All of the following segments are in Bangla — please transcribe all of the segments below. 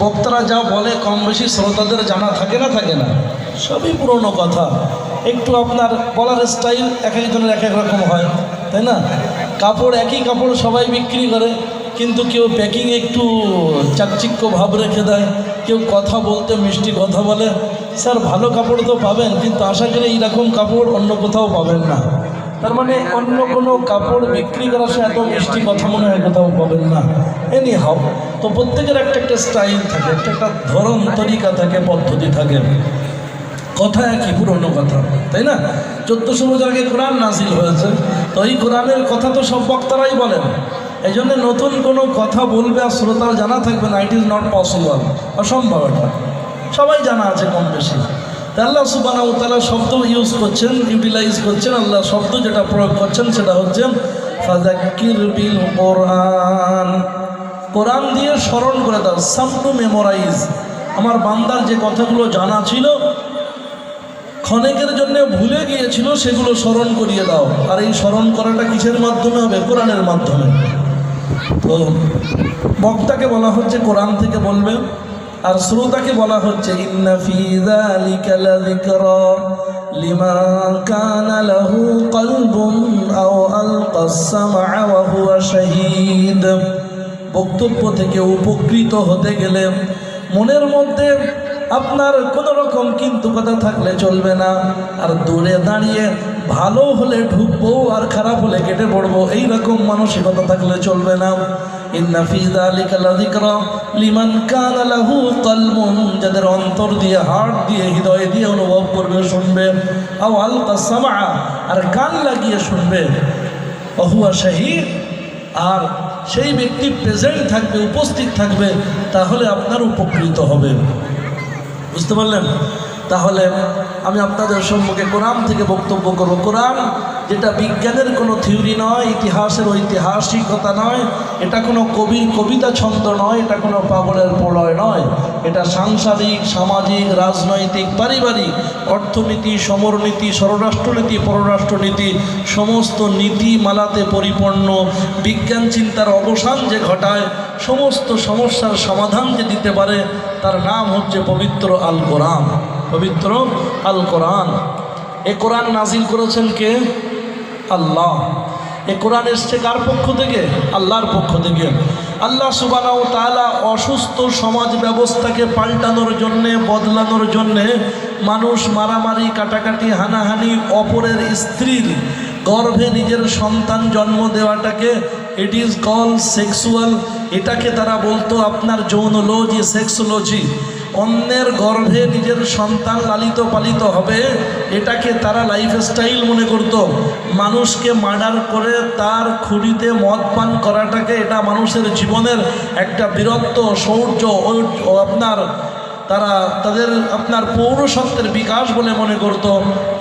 বক্তারা যা বলে, কম বেশি শ্রোতাদের জানা থাকে না থাকে না? সবই পুরনো কথা। একটু আপনার বলার স্টাইল এক একজনের এক এক রকম হয়, তাই না? কাপড়, একই কাপড় সবাই বিক্রি করে, কিন্তু কেউ প্যাকিং একটু চাকচিক্য ভাব রেখে দেয়, কেউ কথা বলতে মিষ্টি কথা বলে। স্যার, ভালো কাপড় তো পাবেন, কিন্তু আশা করি এইরকম কাপড় অন্য কোথাও পাবেন না। তার মানে অন্য কোনো কাপড় বিক্রি করার সময় এত মিষ্টি কথা মনে হয় কোথাও পাবেন না। এনি হাও তো প্রত্যেকের একটা একটা স্টাইল থাকে, একটা একটা ধরন, তরিকা থাকে, পদ্ধতি থাকে। কথা একই, পুরনো কথা, তাই না? চোদ্দশো বছর আগে কোরআন নাজিল হয়েছে, তো এই কোরআনের কথা তো সব বক্তারাই বলেন। এই জন্য নতুন কোনো কথা বলবে আর শ্রোতার জানা থাকবে না ইট ইজ নট পসিবল অসম্ভব এটা সবাই জানা আছে কম বেশি। আল্লাহ সুবানা তালা শব্দ ইউজ করছেন ইউটিলাইজ করছেন, আল্লাহ শব্দ যেটা প্রয়োগ করছেন সেটা হচ্ছে কোরআন। কোরআন দিয়ে স্মরণ করে দাও, সাম টু মেমোরাইজ। আমার বান্দার যে কথাগুলো জানা ছিল, ক্ষণেকের জন্য ভুলে গিয়েছিল, সেগুলো স্মরণ করিয়ে দাও। আর এই স্মরণ করাটা কিসের মাধ্যমে হবে? কোরআনের মাধ্যমে। তো বক্তাকে বলা হচ্ছে, কোরআন থেকে বলবে আর শ্রোতাকে বলা হচ্ছে বক্তব্য থেকে উপকৃত হতে গেলে মনের মধ্যে আপনার কোনো রকম কিন্তু কথা থাকলে চলবে না। আর দূরে দাঁড়িয়ে ভালো হলে ঢুকবো আর খারাপ হলে কেটে পড়ব এই রকম মানসিকতা থাকলে চলবে না। লিমান লাহু কলবুন, যাদের অন্তর দিয়ে হার্ট দিয়ে, হৃদয় দিয়ে অনুভব করবে, শুনবে। আও আলকা আর কান লাগিয়ে শুনবে। অহুয়া শাহীদ, আর সেই ব্যক্তি প্রেজেন্ট থাকবে, উপস্থিত থাকবে, তাহলে আপনার উপকৃত হবে। বুঝতে পারলেন? তাহলে আমি আপনাদের সম্মুখে কোরআন থেকে বক্তব্য করব। কোরআন যেটা বিজ্ঞানের কোনো থিওরি নয়, ইতিহাসের ঐতিহাসিকতা নয়, এটা কোনো কবির কবিতা ছন্দ নয়, এটা কোনো পাগলের প্রলয় নয়। এটা সাংসারিক, সামাজিক, রাজনৈতিক, পারিবারিক, অর্থনীতি, সমরনীতি, স্বরাষ্ট্রনীতি, পররাষ্ট্রনীতি, সমস্ত নীতিমালাতে পরিপূর্ণ। বিজ্ঞান চিন্তার অবসান যে ঘটায়, সমস্ত সমস্যার সমাধান যে দিতে পারে, তার নাম হচ্ছে পবিত্র আল কোরআন পবিত্র আল কোরআন। এ কোরআন নাজিল করেছেন কে? আল্লাহ। এ কোরআন এসছে কার পক্ষ থেকে? আল্লাহর পক্ষ থেকে। আল্লাহ সুবানাও তালা অসুস্থ সমাজ ব্যবস্থাকে পাল্টানোর জন্যে, বদলানোর জন্যে মানুষ মারামারি, কাটাকাটি, হানাহানি, অপরের স্ত্রীর গর্ভে নিজের সন্তান জন্ম দেওয়াটাকে ইট ইজ কল সেক্সুয়াল এটাকে তারা বলতো আপনার যৌনলজি সেক্সোলজি অন্যের গর্ভে নিজের সন্তান লালিত পালিত হবে, এটাকে তারা লাইফস্টাইল মনে করত। মানুষকে মার্ডার করে তার খুঁড়িতে মদ পান করাটাকে এটা মানুষের জীবনের একটা বীরত্ব, শৌর্য আপনার তারা, তাদের আপনার পৌরসত্বের বিকাশ বলে মনে করত।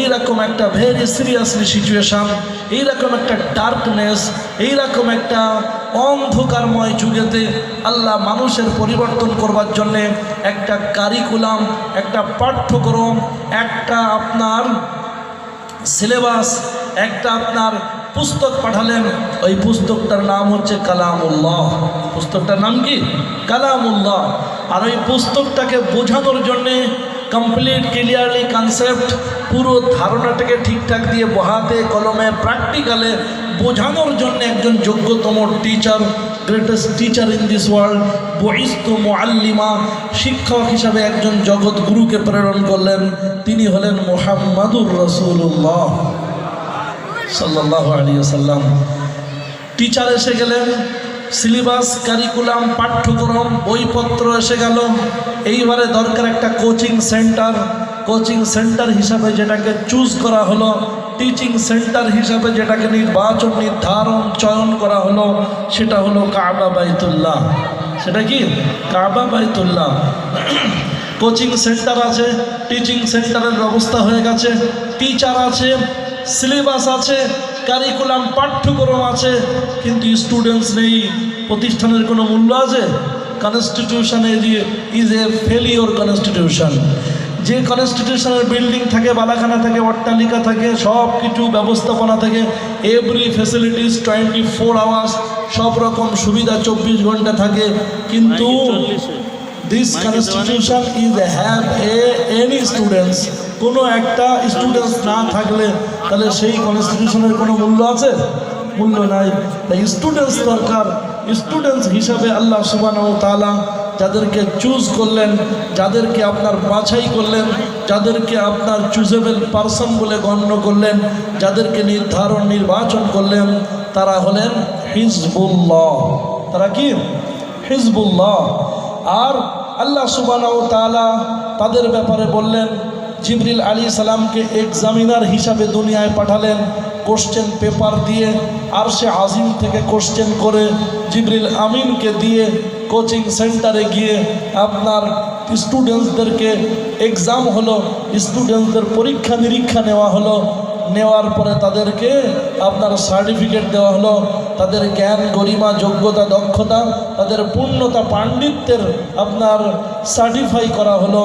এইরকম একটা ভেরি সিরিয়াসলি সিচুয়েশান এইরকম একটা ডার্কনেস এইরকম একটা অন্ধকারময় যুগেতে আল্লাহ মানুষের পরিবর্তন করবার জন্যে একটা কারিকুলাম একটা পাঠ্যক্রম, একটা আপনার সিলেবাস একটা আপনার পুস্তক পাঠালেন। ওই পুস্তকটার নাম হচ্ছে কালামুল্লাহ। পুস্তকটার নাম কি? কালামুল্লাহ। আর ওই পুস্তকটাকে বোঝানোর জন্যে কমপ্লিট ক্লিয়ারলি কনসেপ্ট পুরো ধারণাটাকে ঠিকঠাক দিয়ে বহাতে, কলমে প্র্যাকটিক্যালে বোঝানোর জন্য একজন যোগ্যতম teacher greatest teacher in this world বহিস্ত মোয়াল্লিমা শিক্ষক হিসাবে একজন জগৎগুরুকে প্রেরণ করলেন। তিনি হলেন মোহাম্মদুর রসুল্লাহ সাল্লাহ আলী সাল্লাম টিচার এসে গেলেন। সিলেবাস কারিকুলাম পাঠ্যক্রম, বইপত্র এসে গেল। এইবারে দরকার একটা কোচিং সেন্টার কোচিং সেন্টার হিসাবে যেটাকে চুজ করা হলো টিচিং সেন্টার হিসাবে যেটাকে নির্বাচন, নির্ধারণ, চয়ন করা হলো, সেটা হলো কাবা বাইতুল্লাহ। সেটা কি? কাবা বাইতুল্লাহ। কোচিং সেন্টার আছে টিচিং সেন্টারের ব্যবস্থা হয়ে গেছে। টিচার আছে সিলেবাস আছে কারিকুলাম পাঠ্যক্রম আছে কিন্তু স্টুডেন্টস নেই প্রতিষ্ঠানের কোনো মূল্য আছে? Constitution is a failure constitution যে কনস্টিটিউশনের বিল্ডিং থাকে বালাখানা থাকে অট্টালিকা থাকে সব কিছু ব্যবস্থাপনা থাকে every facilities twenty four hours সব রকম সুবিধা চব্বিশ ঘণ্টা থাকে কিন্তু this constitution is have a any students কোনো একটা স্টুডেন্টস না থাকলে তাহলে সেই কনস্টিটিউশনের কোনো মূল্য আছে? মূল্য নাই। তাই স্টুডেন্টস দরকার। স্টুডেন্টস হিসাবে আল্লাহ সুবান তালা যাদেরকে চুজ করলেন, যাদেরকে আপনার বাছাই করলেন, যাদেরকে আপনার চুজেবল পারসন বলে গণ্য করলেন, যাদেরকে নির্ধারণ, নির্বাচন করলেন, তারা হলেন হিজবুল্লাহ। তারা কি? হিজবুল্লাহ। আর আল্লাহ সুবান তালা তাদের ব্যাপারে বললেন জিবরিল আলী সালামকে এক্সামিনার হিসাবে দুনিয়ায় পাঠালেন কোশ্চেন পেপার দিয়ে, আর সে আজিম থেকে কোশ্চেন করে, জিবরিল আমিনকে দিয়ে কোচিং সেন্টারে গিয়ে আপনার স্টুডেন্টসদেরকে এক্সাম হলো স্টুডেন্টসদের পরীক্ষা নিরীক্ষা নেওয়া হলো, নেওয়ার পরে তাদেরকে আপনার সার্টিফিকেট দেওয়া হলো, তাদের জ্ঞান, গরিমা, যোগ্যতা, দক্ষতা, তাদের পূর্ণতা, পাণ্ডিত্যের আপনার সার্টিফাই করা হলো।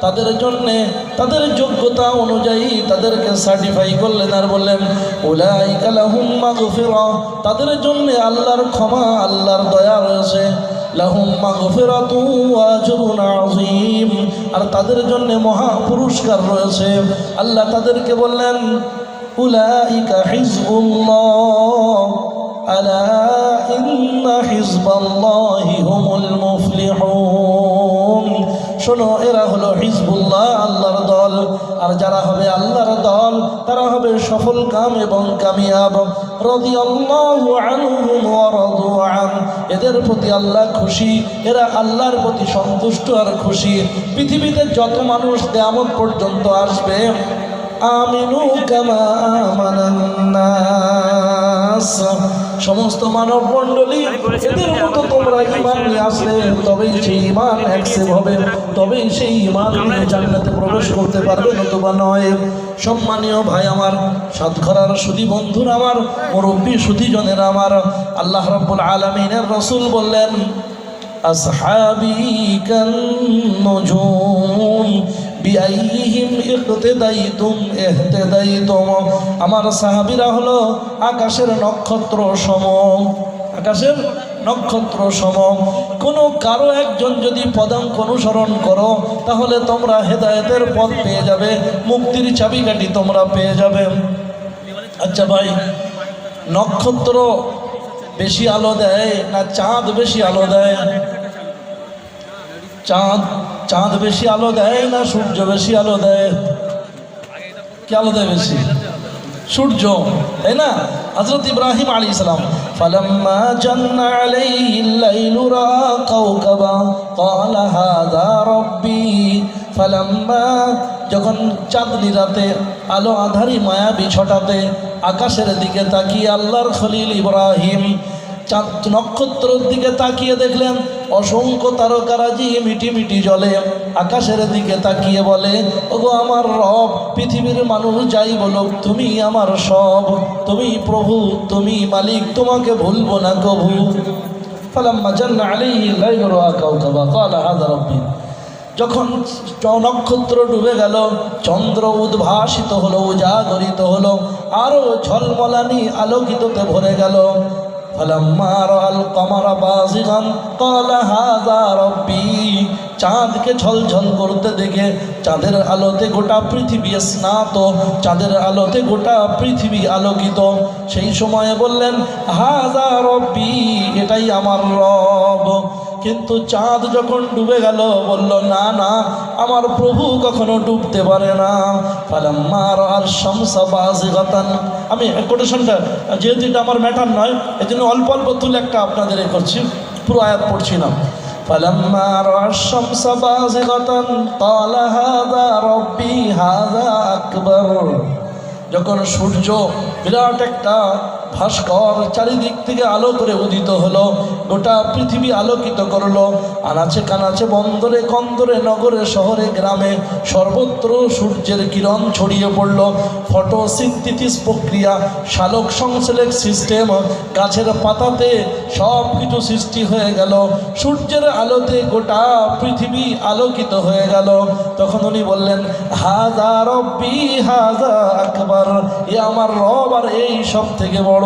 তাদের জন্যে, তাদের যোগ্যতা অনুযায়ী তাদেরকে সার্টিফাই করলেন আর বললেন, উলাইকা লাহুম মাগফিরা। তাদের জন্য আল্লাহর ক্ষমা, আল্লাহর দয়া রয়েছে। আর তাদের জন্য মহা পুরস্কার রয়েছে। আল্লাহ তাদেরকে বললেন, উলাইকা আলা হুমুল মুফলিহুন। শোনো, এরা হলো হিজবুল্লাহ, আল্লাহর দল। আর যারা হবে আল্লাহর দল, তারা হবে সফল, কাম এবং কামিয়াব। রাদু এদের প্রতি আল্লাহ খুশি, এরা আল্লাহর প্রতি সন্তুষ্ট আর খুশি। পৃথিবীতে যত মানুষ কিয়ামত পর্যন্ত আসবে, আমিনু কামা আমানান্নাস। সমস্ত মানব মন্ডলী এদের মতো তোমরা ইমান নিয়ে আসলে তবেই সেই ইমান অ্যাক্সেপ্ট হবে তবেই সেই ইমান নিয়ে জান্নাতে প্রবেশ করতে পারবে নতুবা নয়। সম্মানীয় ভাই আমার সাতঘরার সুধি বন্ধুর আমার মুরব্বী সুধীজনের আমার আল্লাহ রব্বুল আলমিনের রসুল বললেন আসহাবি কান বিআইহিম ইকতেদাইতুম ইহতেদাইতুম। আমার সাহাবীরা হলো আকাশের নক্ষত্র সম আকাশের নক্ষত্র সম কোনো কারও একজন যদি পদাঙ্ক অনুসরণ করো, তাহলে তোমরা হেদায়েতের পথ পেয়ে যাবে, মুক্তির চাবিকাঠি তোমরা পেয়ে যাবে। আচ্ছা ভাই, নক্ষত্র বেশি আলো দেয় না চাঁদ বেশি আলো দেয়? চাঁদ চাঁদ বেশি আলো দেয় না সূর্য বেশি আলো দেয় কে আলো দেয় বেশি সূর্য তাই না হজরত ইব্রাহিম আলী ইসলাম فلما جن عليه الليل رأى كوكبا قال هذا ربي فلما যখন চাঁদনি রাতে আলো আধারি মায়াবী ছটাতে আকাশের দিকে তাকিয়ে আল্লাহর খলিল ইব্রাহিম চাঁদ নক্ষত্রের দিকে তাকিয়ে দেখলেন, অসংখ্য তারকারাজি মিটি মিটি জলে আকাশের দিকে তাকিয়ে বলে, ওগো আমার রব, পৃথিবীর মানুষ যাই বলুক, তুমি আমার সব, তুমি প্রভু, তুমি মালিক, তোমাকে ভুলবো না কভু যখন নক্ষত্র ডুবে গেল, চন্দ্র উদ্ভাসিত হলো, উজাগরিত হলো, আরও ঝলমলানি আলোকিততে ভরে গেল। فلما رأى القمر بازغا قال هذا ربي চাঁদকে ঝলঝল করতে দেখে চাঁদের আলোতে গোটা পৃথিবী স্নাত চাঁদের আলোতে গোটা পৃথিবী আলোকিত সেই সময়ে বললেন হাজা রব্বি এটাই আমার রব কিন্তু চাঁদ যখন ডুবে গেল বলল না না আমার প্রভু কখনো ডুবতে পারে না ফালাম্মার আর শামসা বাজিগাতান আমি কোটেশনটা যেহেতু এটা আমার ম্যাটার নয় এই জন্য অল্প অল্প তুলে একটা আপনাদের এ করছি পুরো আয়াত পড়ছি না فلما رأى الشمس بازغة قال هذا ربي هذا أكبر যখন সূর্য বিরাট একটা ভাস্কর চারিদিক থেকে আলো করে উদিত হলো। গোটা পৃথিবী আলোকিত করল। আনাচে কানাচে বন্দরে কন্দরে নগরে শহরে গ্রামে সর্বত্র সূর্যের কিরণ ছড়িয়ে পড়ল। ফটোসিনথিস প্রক্রিয়া, শালক সংশ্লেষ সিস্টেম, গাছের পাতাতে সব কিছু সৃষ্টি হয়ে গেল। সূর্যের আলোতে গোটা পৃথিবী আলোকিত হয়ে গেল। তখন উনি বললেন, হাজা রব্বি, হাজা আকবর, এ আমার রব আর এই সব থেকে বড়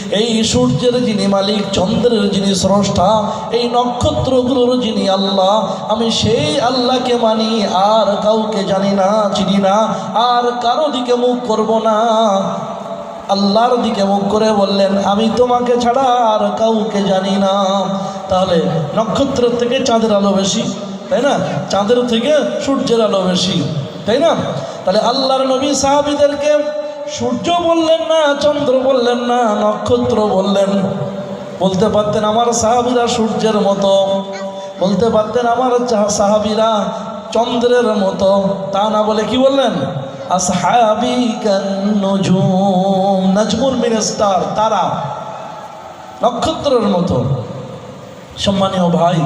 এই সূর্যের যিনি মালিক, চন্দ্রের যিনি স্রষ্টা, এই নক্ষত্রগুলোর যিনি আল্লাহ, আমি সেই আল্লাহকে মানি, আর কাউকে জানি না, চিনি না, আর কারও দিকে মুখ করব না। আল্লাহর দিকে মুখ করে বললেন, আমি তোমাকে ছাড়া আর কাউকে জানি না। তাহলে নক্ষত্রের থেকে চাঁদের আলো বেশি, তাই না? চাঁদের থেকে সূর্যের আলো বেশি, তাই না? তাহলে আল্লাহর নবী সাহাবিদেরকে সূর্য বললেন না, চন্দ্র বললেন না, নক্ষত্র বললেন। বলতে পারতেন আমার সাহাবিরা সূর্যের মতো। বলতে পারতেন আমার সাহাবিরা চন্দ্রের মতো। তা না বলে কি বললেন? মিনিস্টার তারা নক্ষত্রের মতো। সম্মানীয় ভাই,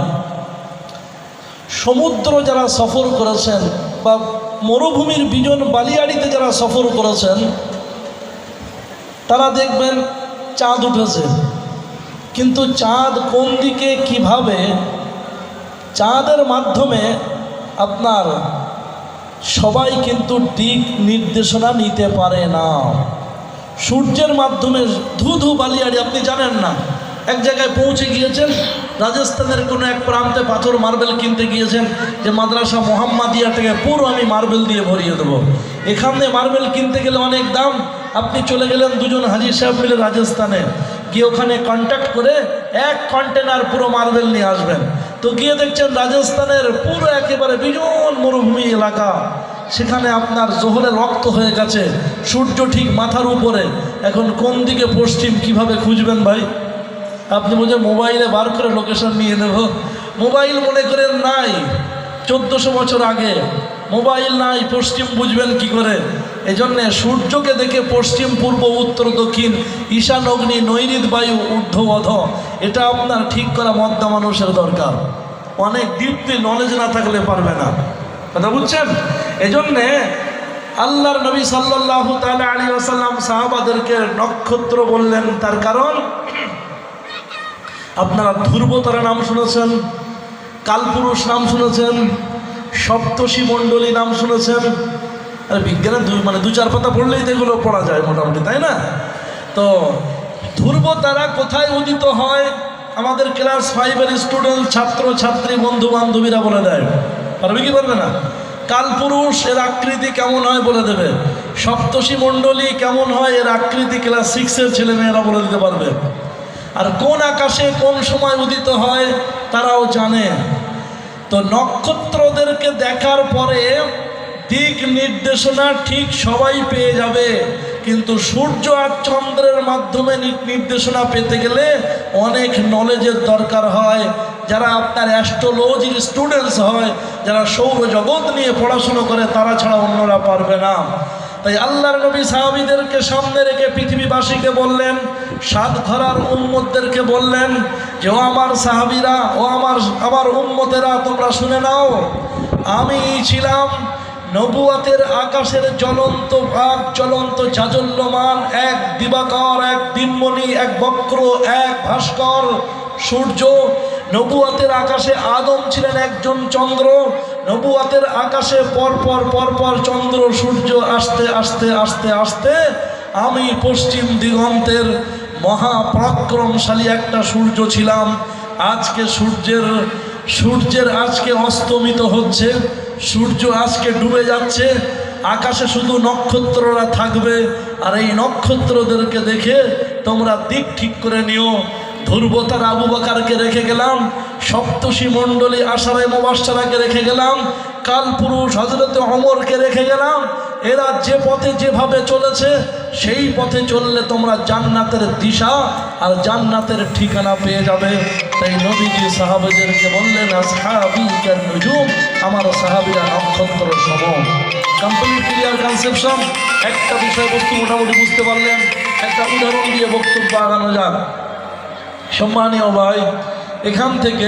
সমুদ্র যারা সফর করেছেন বা মরুভূমির বিজন বালিয়াড়িতে যারা সফর করেছেন তারা দেখবেন চাঁদ উঠেছে। কিন্তু চাঁদ কোন দিকে কীভাবে? চাঁদের মাধ্যমে আপনার সবাই কিন্তু দিক নির্দেশনা নিতে পারে না। সূর্যের মাধ্যমে ধু ধু বালিয়াড়ি, আপনি জানেন না, এক জায়গায় পৌঁছে গিয়েছেন, রাজস্থানের কোনো এক প্রান্তে পাথর মার্বেল কিনতে গিয়েছেন যে মাদ্রাসা মোহাম্মদিয়া থেকে পুরো আমি মার্বেল দিয়ে ভরিয়ে দেবো। এখানে মার্বেল কিনতে গেলে অনেক দাম আপনি চলে গেলেন দুজন হাজির সাহেব মিলে রাজস্থানে। গিয়ে ওখানে কন্ট্যাক্ট করে এক কন্টেনার পুরো মার্বেল নিয়ে আসবেন। তো গিয়ে দেখছেন রাজস্থানের পুরো একেবারে বিজন মরুভূমি এলাকা। সেখানে আপনার জোহরে রক্ত হয়ে গেছে, সূর্য ঠিক মাথার উপরে। এখন কোন দিকে পশ্চিম কীভাবে খুঁজবেন ভাই? আপনি বলছেন মোবাইলে বার করে লোকেশন নিয়ে নেব। মোবাইল মনে করেন নাই, চোদ্দোশো বছর আগে। মোবাইল নাই, পশ্চিম বুঝবেন কি করে? এই জন্যে সূর্যকে দেখে পশ্চিম, পূর্ব, উত্তর, দক্ষিণ, ঈশান, অগ্নি, নৈরিত বায়ু ঊর্ধ্ববধ এটা আপনার ঠিক করা মদ্দা মানুষের দরকার। অনেক ডিপলি নলেজ না থাকলে পারবে না। কথা বুঝছেন? এজন্যে আল্লাহর নবী সাল্লাহ তালা আলী আসাল্লাম সাহাবাদেরকে নক্ষত্র বললেন। তার কারণ? আপনারা ধ্রুবতারা নাম শুনেছেন, কালপুরুষ নাম শুনেছেন সপ্তষী মণ্ডলী নাম শুনেছেন আর বিজ্ঞানের দুই মানে দু চার পাতা পড়লেই তো এগুলো পড়া যায় মোটামুটি, তাই না? তো ধ্রুব তারা কোথায় উদিত হয়? আমাদের ক্লাস ফাইভের স্টুডেন্ট ছাত্র, ছাত্রী বন্ধু বান্ধবীরা বলে দেয়। পারবে কি পারবে না? কালপুরুষ, এর আকৃতি কেমন হয় বলে দেবে। সপ্তষী মণ্ডলী কেমন হয়, এর আকৃতি ক্লাস সিক্সের ছেলে মেয়েরা বলে দিতে পারবে। আর কোন আকাশে কোন সময় উদিত হয়, তারাও জানে। তো নক্ষত্রদেরকে দেখার পরে দিক নির্দেশনা ঠিক সবাই পেয়ে যাবে। কিন্তু সূর্য আর চন্দ্রের মাধ্যমে নির্দেশনা পেতে গেলে অনেক নলেজের দরকার হয়। যারা আপনার অ্যাস্ট্রোলজির স্টুডেন্টস হয়, যারা সৌরজগৎ নিয়ে পড়াশুনো করে, তারা ছাড়া অন্যরা পারবে না। তাই আল্লাহর নবী সাহাবিদেরকে সামনে রেখে পৃথিবীবাসীকে বললেন, সাত ধরার উম্মতদেরকে বললেন যে, ও আমার সাহাবিরা, ও আমার আমার উম্মতেরা, তোমরা শুনে নাও, আমি ছিলাম নবুয়াতের আকাশের জ্বলন্ত ভাগ, জ্বলন্ত জাজল্যমান এক দিবাকর, এক দিনমণি, এক বক্র, এক ভাস্কর, সূর্য। নবুয়াতের আকাশে আদম ছিলেন একজন চন্দ্র। নবুয়াতের আকাশে পরপর পরপর চন্দ্র, সূর্য আসতে আসতে আসতে আসতে আমি পশ্চিম দিগন্তের মহাপরাক্রমশালী একটা সূর্য ছিলাম। আজকে সূর্যের সূর্যের আজকে অস্তমিত হচ্ছে। সূর্য আজকে ডুবে যাচ্ছে, আকাশে শুধু নক্ষত্ররা থাকবে, আর এই নক্ষত্রদেরকে দেখে তোমরা দিক ঠিক করে নিও। ধ্রুবতার আবু বাকারকে রেখে গেলাম সপ্তষী মণ্ডলী আষাঢ় মোবাসারাকে রেখে গেলাম কাল পুরুষ হজরতে অমরকে রেখে গেলাম। এরা যে পথে যেভাবে চলেছে, সেই পথে চললে তোমরা জান্নাতের দিশা আর জান্নাতের ঠিকানা পেয়ে যাবে। তাই নবীজি সাহাবেদেরকে বললেন সাহাবি নজুম, আমার সাহাবিরা নক্ষত্র সম। কমপ্লিট ক্লিয়ার কনসেপশন একটা বিষয়বস্তু মোটামুটি বুঝতে পারলেন। একটা উদাহরণ দিয়ে বক্তব্য আগানো যাক। সম্মানীয় ভাই, এখান থেকে